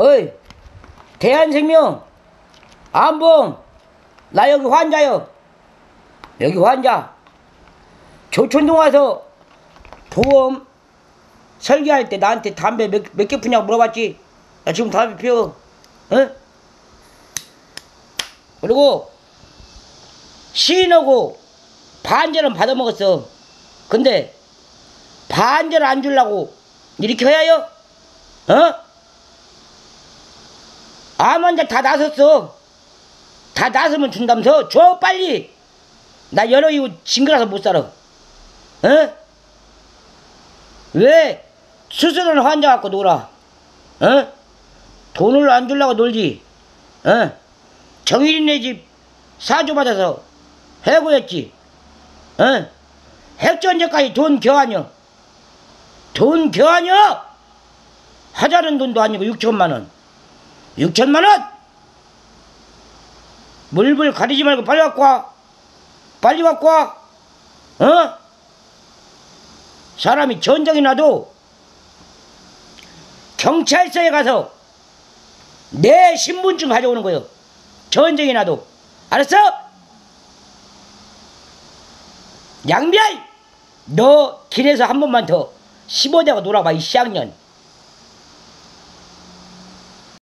어이, 대한생명, 안봉, 나 여기 환자요. 여기 환자. 조촌동 와서 보험 설계할 때 나한테 담배 몇, 몇개 푸냐고 물어봤지? 나 지금 담배 피워. 어? 그리고 시인하고 반절은 받아먹었어. 근데 반절 안 주려고 이렇게 해야요? 어? 암 환자 다 나섰어. 다 나서면 준다면서 줘 빨리. 나 여러 이후 징그러서 못 살아. 어? 왜 수술은 환자 갖고 놀아? 어? 돈을 안 주려고 놀지. 어? 정일이네 집 사주 받아서 해고했지. 어? 핵전제까지 돈 겨하냐? 돈 겨하냐? 하자는 돈도 아니고 6천만 원. 6천만 원? 물불 가리지 말고 빨리 갖고 와. 빨리 갖고 와. 어? 사람이 전쟁이 나도 경찰서에 가서 내 신분증 가져오는 거요. 전쟁이 나도. 알았어? 양비야! 너 길에서 한 번만 더 15대가 놀아봐, 이 쌍년.